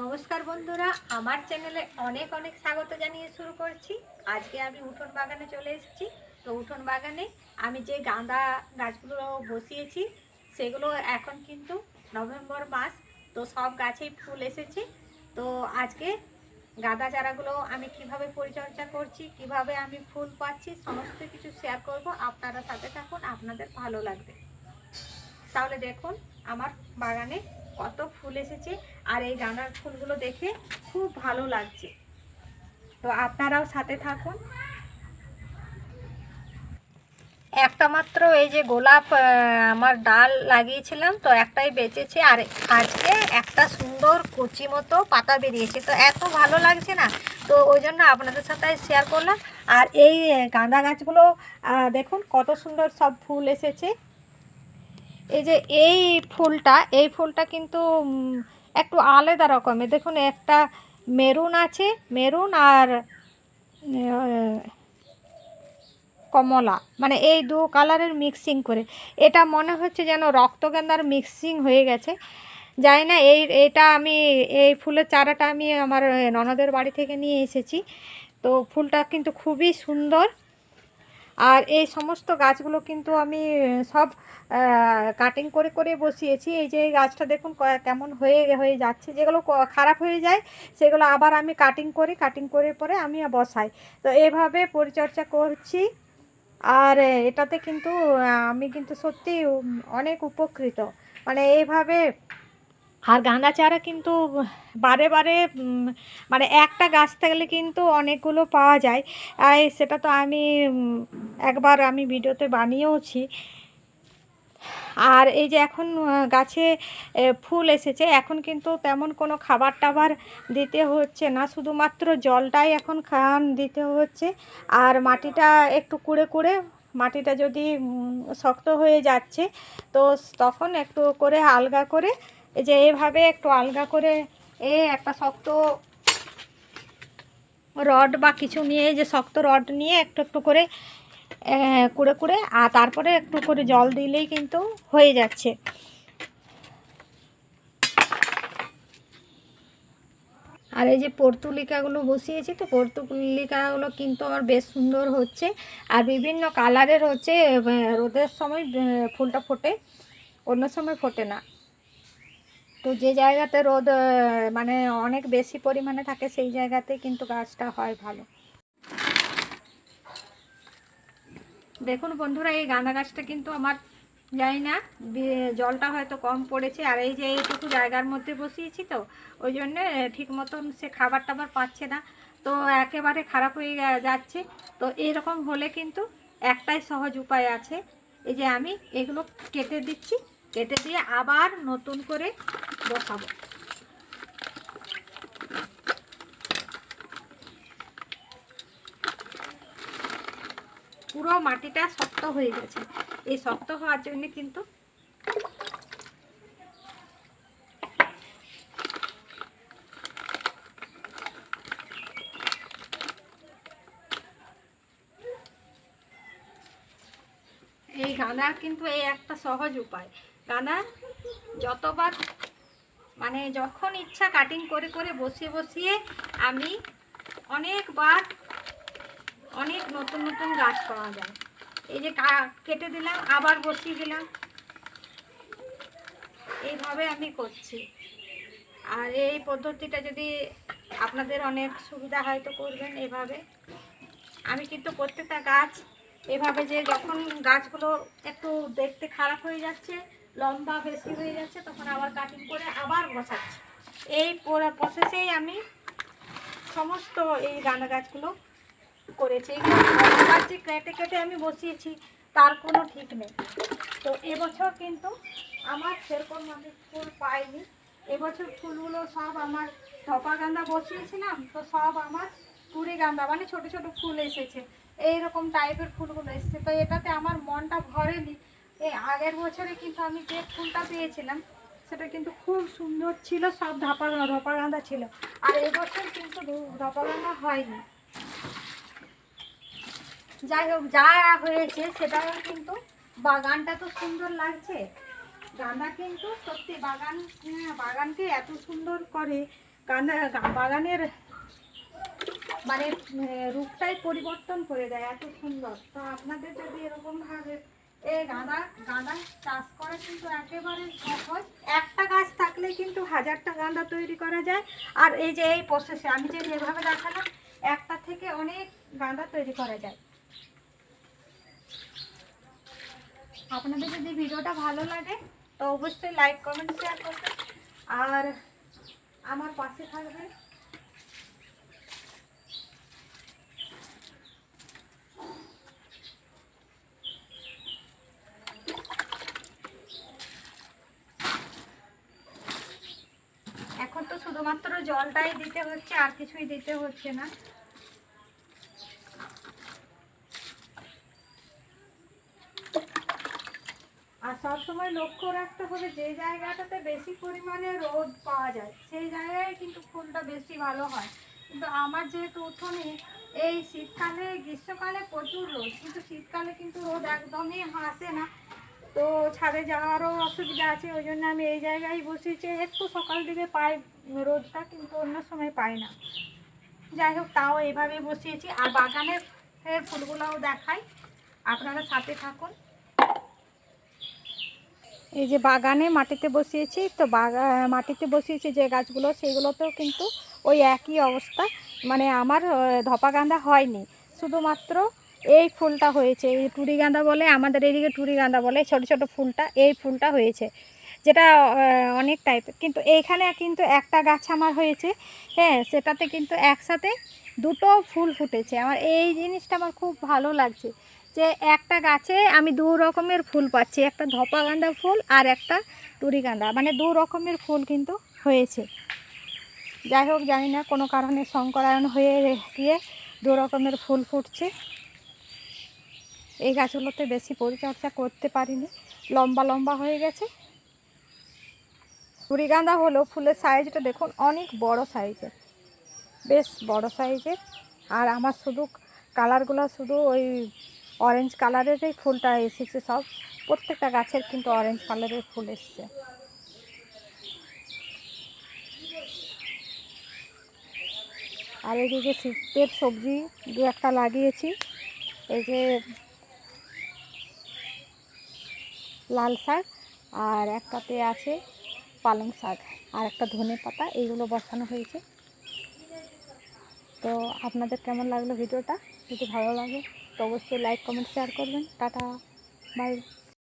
নমস্কার বন্ধুরা, আমার চ্যানেলে অনেক অনেক স্বাগত জানিয়ে শুরু করছি। আজকে আমি উঠোন বাগানে চলে এসেছি। তো উঠোন বাগানে আমি যে গাঁদা গাছগুলো বসিয়েছি, সেগুলো এখন কিন্তু নভেম্বর মাস, তো সব গাছেই ফুল এসেছে। তো আজকে গাঁদা চারাগুলো আমি কীভাবে পরিচর্যা করছি, কীভাবে আমি ফুল পাচ্ছি, সমস্ত কিছু শেয়ার করব। আপনারা সাথে থাকুন, আপনাদের ভালো লাগবে। তাহলে দেখুন, আমার বাগানে কত ফুল এসেছে আর এই গাঁদার ফুলগুলো দেখে খুব ভালো লাগছে। তো আপনারাও সাথে থাকুন। একটা মাত্র এই যে গোলাপ আমার ডাল লাগিয়েছিলাম, তো একটাই বেঁচেছে আর আজকে একটা সুন্দর কচি মতো পাতা বেরিয়েছে। তো এত ভালো লাগছে না? তো ওই জন্য আপনাদের সাথে শেয়ার করলাম। আর এই গাঁদা গাছগুলো দেখুন কত সুন্দর সব ফুল এসেছে। এই যে এই ফুলটা এই ফুলটা কিন্তু একটু আলাদা রকমের। দেখুন, একটা মেরুন আছে, মেরুন আর কমলা। মানে এই দু কালারের মিক্সিং করে। এটা মনে হচ্ছে যেন রক্তগেন্ধার মিক্সিং হয়ে গেছে। জানি না, এই, এটা আমি, এই ফুলের চারাটা আমি আমার ননদের বাড়ি থেকে নিয়ে এসেছি। তো ফুলটা কিন্তু খুবই সুন্দর। আর এই সমস্ত গাছগুলো কিন্তু আমি সব কাটিং করে করে বসিয়েছি। এই যে গাছটা দেখুন কেমন হয়ে হয়ে যাচ্ছে। যেগুলো খারাপ হয়ে যায়, সেগুলো আবার আমি কাটিং করি কাটিং করে পরে আমি বসাই। তো এভাবে পরিচর্যা করছি। আর এটাতে কিন্তু আমি কিন্তু সত্যি অনেক উপকৃত। মানে এইভাবে আর গাঁদা চারা কিন্তু বারে বারে মানে একটা গাছ থাকলে কিন্তু অনেকগুলো পাওয়া যায়। আর সেটা তো আমি একবার আমি ভিডিওতে বানিয়েওছি। আর এই যে এখন গাছে ফুল এসেছে, এখন কিন্তু তেমন কোনো খাবার টাবার দিতে হচ্ছে না। শুধুমাত্র জলটাই এখন খান দিতে হচ্ছে। আর মাটিটা একটু কুড়ে কুড়ে, মাটিটা যদি শক্ত হয়ে যাচ্ছে, তো তখন একটু করে, আলগা করে এই যে এভাবে একটু আলগা করে এ একটা শক্ত রড বা কিছু নিয়ে যে শক্ত রড নিয়ে একটু একটু করে কুড়ে কুড়ে, আর তারপরে একটু করে জল দিলেই কিন্তু হয়ে যাচ্ছে। আর এই যে পর্তুলিকাগুলো বসিয়েছি তো, পর্তুলিকাগুলো কিন্তু আমার বেশ সুন্দর হচ্ছে। আর বিভিন্ন কালারের হচ্ছে রোদের সময় ফুলটা ফোটে, অন্য সময় ফোটে না। তো যে জায়গাতে রোদ মানে অনেক বেশি পরিমাণে থাকে সেই জায়গাতে কিন্তু গাছটা হয় ভালো। দেখুন বন্ধুরা, এই গাঁদা গাছটা কিন্তু আমার জানি না জলটা হয়তো কম পড়েছে, আর এই যে এইটুকু জায়গার মধ্যে বসিয়েছি তো, ওই জন্য ঠিক মতন সে খাবার টাবার পাচ্ছে না। তো একেবারে খারাপ হয়ে যাচ্ছে। তো এরকম হলে কিন্তু একটাই সহজ উপায় আছে, এই যে আমি এগুলো কেটে দিচ্ছি। কেটে দিয়ে আবার নতুন করে বসাবো। পুরো মাটিটা শক্ত হয়ে গেছে। এই শক্ত হওয়ার জন্য কিন্তু এই গাঁদা কিন্তু এই একটা সহজ উপায়। গাঁদা যতবার মানে যখন ইচ্ছা কাটিং করে করে বসিয়ে বসিয়ে আমি অনেকবার, অনেক নতুন নতুন গাছ পাওয়া যায়। এই যে কেটে দিলাম, আবার বসিয়ে দিলাম। এইভাবে আমি করছি। আর এই পদ্ধতিটা যদি আপনাদের অনেক সুবিধা হয় তো করবেন এভাবে। আমি কিন্তু প্রত্যেকটা গাছ এভাবে যে যখন গাছগুলো একটু দেখতে খারাপ হয়ে যাচ্ছে লম্বা বেশি হয়ে যাচ্ছে, তখন আবার কাটিং করে আবার বসাচ্ছি। এই প্রসেসেই আমি সমস্ত এই গাঁদা গাছগুলো করেছি। এগুলো যে কেটে কেটে আমি বসিয়েছি, তার কোনো ঠিক নেই। তো এবছর কিন্তু আমার সেরকম আমি ফুল পাইনি। এবছর ফুলগুলো সব আমার ধপা গাঁদা বসিয়েছিলাম, তো সব আমার টুরি গাঁদা মানে ছোট ছোট ফুল এসেছে। এইরকম টাইপের ফুলগুলো এসেছে। তো এটাতে আমার মনটা ভরেনি। এই আগের বছরে কিন্তু আমি যে ফুলটা পেয়েছিলাম সেটা কিন্তু খুব সুন্দর ছিল সব ধপা ধপা গাঁদা ছিল। আর এবছর কিন্তু ধপা গাঁদা হয়নি। যাই হোক যা হয়েছে সেটাও কিন্তু বাগানটা তো সুন্দর লাগছে। গাঁদা কিন্তু সত্যি বাগান হ্যাঁ, বাগানকে এত সুন্দর করে গাঁদা বাগানের মানে রূপটাই পরিবর্তন করে দেয় এত সুন্দর। তো আপনাদের যদি এরকম ভাবে এই গাঁদা গাঁদা চাষ করা কিন্তু একেবারে সহজ। একটা গাছ থাকলে কিন্তু হাজারটা গাঁদা তৈরি করা যায়। আর এই যে এই প্রসেসে আমি যে যেভাবে দেখালাম, একটা থেকে অনেক গাঁদা তৈরি করা যায়। আপনাদের যদি ভিডিওটা ভালো লাগে, তো অবশ্যই লাইক কমেন্ট শেয়ার করবেন। আর আমার পাশে থাকবেন এখন তো শুধুমাত্র জলটাই দিতে হচ্ছে, আর কিছুই দিতে হচ্ছে না। আর সবসময় লক্ষ্য রাখতে হবে, যে জায়গাটাতে বেশি পরিমাণে রোদ পাওয়া যায়, সেই জায়গায় কিন্তু ফুলটা বেশি ভালো হয়। কিন্তু আমার যেহেতু উঠোনে এই শীতকালে, গ্রীষ্মকালে প্রচুর রোদ, কিন্তু শীতকালে কিন্তু রোদ একদমই আসে না। তো ছাদে যাওয়ারও অসুবিধা আছে, ওই জন্য আমি এই জায়গায় বসেছি। একটু সকাল দিকে পাই রোদটা, কিন্তু অন্য সময় পাই না। যাই হোক, তাও এইভাবে বসিয়েছি। আর বাগানের ফুলগুলোও দেখাই। আপনারা সাথে থাকুন। এই যে বাগানে মাটিতে বসিয়েছি, তো বাগা, মাটিতে বসিয়েছি যে গাছগুলো সেইগুলোতেও কিন্তু ওই একই অবস্থা। মানে আমার ধপা গাঁদা হয়নি। শুধুমাত্র এই ফুলটা হয়েছে। এই টুরি গাঁদা বলে, আমাদের এদিকে টুরি গাঁদা বলে ছোট ছোট ফুলটা, এই ফুলটা হয়েছে। যেটা অনেক টাইপের কিন্তু এইখানে কিন্তু একটা গাছ আমার হয়েছে হ্যাঁ সেটাতে কিন্তু একসাথে দুটো ফুল ফুটেছে। আমার এই জিনিসটা আমার খুব ভালো লাগছে যে একটা গাছে আমি দু রকমের ফুল পাচ্ছি, একটা ধপা গাঁদা ফুল আর একটা টুরি গাঁদা। মানে দু রকমের ফুল কিন্তু হয়েছে। যাই হোক, জানি না, কোনো কারণে সংকরায়ন হয়ে গিয়ে দু রকমের ফুল ফুটছে। এই গাছগুলোতে বেশি পরিচর্যা করতে পারিনি। লম্বা লম্বা হয়ে গেছে। গাঁদা হলো ফুলের সাইজটা দেখুন, অনেক বড় সাইজের বেশ বড় সাইজের আর আমার শুধু কালারগুলো শুধু ওই অরেঞ্জ কালারেরই ফুলটা এসেছে সব। প্রত্যেকটা গাছের কিন্তু অরেঞ্জ কালারের ফুল এসছে। আর এদিকে শীতের সবজি দু একটা লাগিয়েছি। এই যে লাল শাক আর একটাতে আছে পালং শাক আর একটা ধনে পাতা, এইগুলো বসানো হয়েছে। তো আপনাদের কেমন লাগল ভিডিওটা? যদি ভালো লাগে, তো অবশ্যই লাইক কমেন্ট শেয়ার করবেন। Tata bye